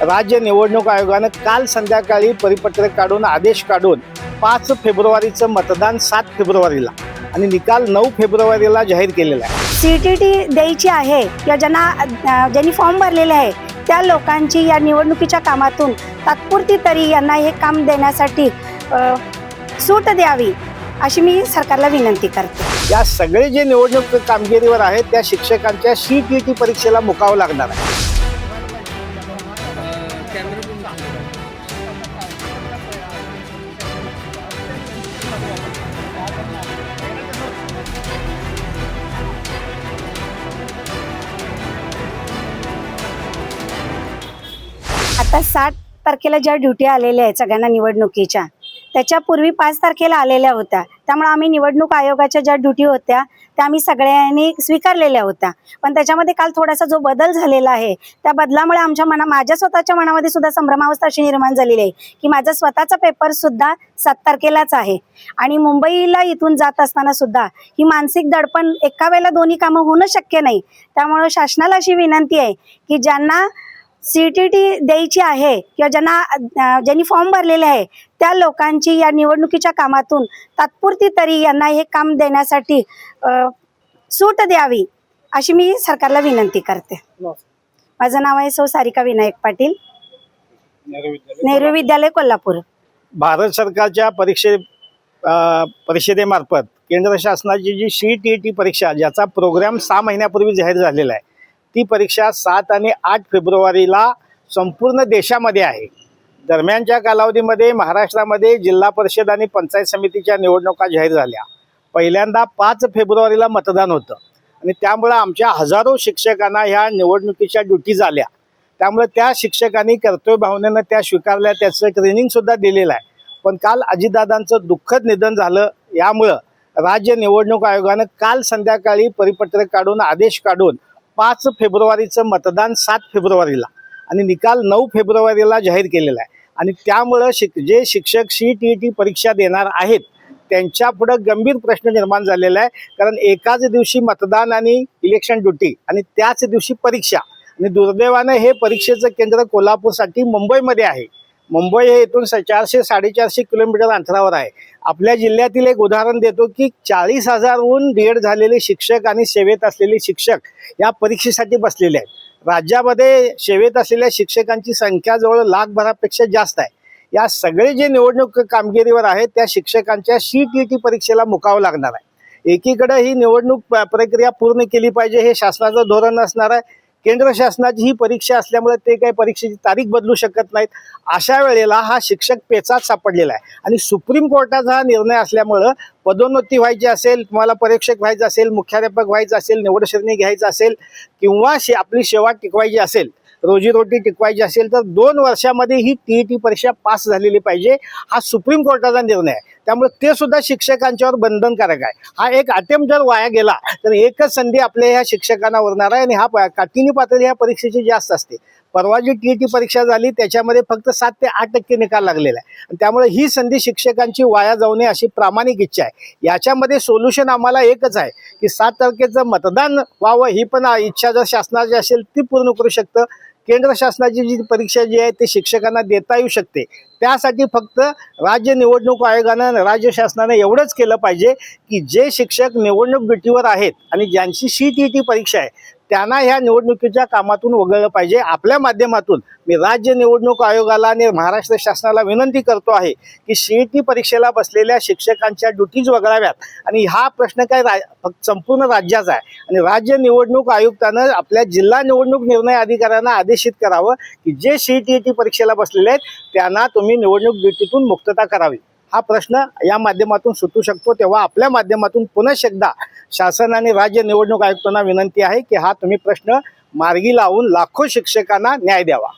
राज्य निवडणूक आयोगानं काल संध्याकाळी परिपत्रक काढून आदेश काढून पाच फेब्रुवारीचं मतदान सात फेब्रुवारीला आणि निकाल नऊ फेब्रुवारीला जाहीर केलेला आहे. सी टी टी द्यायची आहे किंवा ज्यांना ज्यांनी फॉर्म भरलेले आहे त्या लोकांची या निवडणुकीच्या कामातून तात्पुरती तरी यांना हे काम देण्यासाठी सूट द्यावी अशी मी सरकारला विनंती करते. या सगळे जे निवडणूक कामगिरीवर आहेत त्या शिक्षकांच्या सी टी टी परीक्षेला मुकावं लागणार आहे. आता सात तारखेला ज्या ड्युटी आलेल्या आहेत सगळ्यांना निवडणुकीच्या त्याच्यापूर्वी पाच तारखेला आलेल्या होत्या. त्यामुळे आम्ही निवडणूक आयोगाच्या ज्या ड्युटी होत्या त्या आम्ही सगळ्यांनी स्वीकारलेल्या होत्या. पण त्याच्यामध्ये काल थोडासा जो बदल झालेला आहे त्या बदलामुळे आमच्या मना माझ्या स्वतःच्या मनामध्ये सुद्धा संभ्रमावस्था अशी निर्माण झालेली आहे की माझा स्वतःचा पेपर सुद्धा सात तारखेलाच आहे. आणि मुंबईला इथून जात असताना सुद्धा ही मानसिक दडपण एका वेळेला दोन्ही कामं होणं शक्य नाही. त्यामुळे शासनाला अशी विनंती आहे की ज्यांना सी टी टी द्यायची आहे किंवा ज्यांना ज्यांनी फॉर्म भरलेले आहे त्या लोकांची या निवडणुकीच्या कामातून तात्पुरती तरी यांना हे काम देण्यासाठी सूट द्यावी अशी मी सरकारला विनंती करते. माझं नाव आहे सौ सारिका विनायक पाटील. नेहरू विद्यालय कोल्हापूर. भारत सरकारच्या परीक्षे परिषदेमार्फत केंद्र शासनाची जी सी टी टी परीक्षा ज्याचा प्रोग्राम सहा महिन्यापूर्वी जाहीर झालेला आहे ती परीक्षा सात आणि आठ फेब्रुवारीला संपूर्ण देशामध्ये आहे. दरम्यानच्या कालावधीमध्ये महाराष्ट्रामध्ये जिल्हा परिषद आणि पंचायत समितीच्या निवडणुका जाहीर झाल्या. पहिल्यांदा पाच फेब्रुवारीला मतदान होतं. आणि त्यामुळं आमच्या हजारो शिक्षकांना ह्या निवडणुकीच्या ड्युटीज आल्या त्यामुळे त्या शिक्षकांनी कर्तव्य भावनेनं त्या स्वीकारल्या त्याचं ट्रेनिंगसुद्धा दिलेलं आहे. पण काल अजितदादांचं दुःखद निधन झालं. यामुळं राज्य निवडणूक आयोगानं काल संध्याकाळी परिपत्रक काढून आदेश काढून पाच फेब्रुवारीचं मतदान सात फेब्रुवारीला आणि निकाल नऊ फेब्रुवारीला जाहीर केलेला आहे. आणि त्यामुळं शिक जे शिक्षक सी टी ई टी परीक्षा देणार आहेत त्यांच्यापुढं गंभीर प्रश्न निर्माण झालेला आहे. कारण एकाच दिवशी मतदान आणि इलेक्शन ड्युटी आणि त्याच दिवशी परीक्षा. आणि दुर्दैवानं हे परीक्षेचं केंद्र कोल्हापूरसाठी मुंबईमध्ये आहे. मुंबई हे इथून स- चारशे साडेचारशे किलोमीटर अंतरावर आहे. आपल्या जिल्ह्यातील एक उदाहरण देतो की चाळीस हजारहून डी झालेले शिक्षक आणि सेवेत असलेले शिक्षक या परीक्षेसाठी बसलेले आहेत. राज्यामध्ये सेवेत असलेल्या शिक्षकांची संख्या जवळ लाखभरापेक्षा जास्त आहे. या सगळे जे निवडणूक कामगिरीवर आहेत त्या शिक्षकांच्या सी टी टी परीक्षेला मुकावं लागणार आहे. एकीकडे ही निवडणूक प्रक्रिया पूर्ण केली पाहिजे हे शासनाचं धोरण असणार आहे. केंद्र शासनाची ही परीक्षा असल्यामुळे ते काही परीक्षेची तारीख बदलू शकत नाहीत. अशा वेळेला हा शिक्षक पेचात सापडलेला आहे. आणि सुप्रीम कोर्टाचा हा निर्णय असल्यामुळं पदोन्नती व्हायची असेल तुम्हाला परीक्षक व्हायचं असेल मुख्याध्यापक व्हायचं असेल निवडश्रेणी घ्यायचं असेल किंवा शे आपली सेवा टिकवायची असेल रोजीरोटी टिकवायची असेल तर दोन वर्षामध्ये ही टी ई टी परीक्षा पास झालेली पाहिजे. हा सुप्रीम कोर्टाचा निर्णय आहे. त्यामुळे ते सुद्धा शिक्षकांच्यावर बंधनकारक आहे. हा एक अटेम्प्ट जर वाया गेला तर एकच संधी आपल्या ह्या शिक्षकांना उरणार आहे आणि हा प- पातळी ह्या परीक्षेची जास्त असते. परवा जी टी ई टी परीक्षा झाली त्याच्यामध्ये फक्त सात ते आठ टक्के निकाल लागलेला आहे. आणि त्यामुळे ही संधी शिक्षकांची वाया जाऊ नये अशी प्रामाणिक इच्छा आहे. याच्यामध्ये सोल्युशन आम्हाला एकच आहे की सात तारखेचं मतदान व्हावं ही पण इच्छा जर शासनाची असेल ती पूर्ण करू शकतं. केंद्र शासनाची जी परीक्षा जी आहे ती शिक्षकांना देता येऊ शकते. त्यासाठी फक्त राज्य निवडणूक आयोगानं राज्य शासनानं एवढंच केलं पाहिजे की जे शिक्षक निवडणूक ड्युटीवर आहेत आणि ज्यांची सी टी टी परीक्षा आहे त्यांना ह्या निवडणुकीच्या कामातून वगळलं पाहिजे. आपल्या माध्यमातून मी राज्य निवडणूक आयोगाला आणि महाराष्ट्र शासनाला विनंती करतो आहे की सी टी परीक्षेला बसलेल्या शिक्षकांच्या ड्युटीज वगळाव्यात. आणि हा प्रश्न काय रा फक्त संपूर्ण राज्याचा आहे. आणि राज्य निवडणूक आयुक्तानं आपल्या जिल्हा निवडणूक निर्णय अधिकाऱ्यांना आदेशित करावं की जे सी टी टी परीक्षेला बसलेले आहेत त्यांना तुम्ही निवडणूक ड्युटीतून मुक्तता करावी. हा प्रश्न या माध्यमातून सुटू शकतो. तेव्हा आपल्या माध्यमातून पुनश एकदा शासन आणि राज्य निवडणूक आयुक्तांना विनंती आहे की हा तुम्ही प्रश्न मार्गी लावून लाखो शिक्षकांना न्याय द्यावा.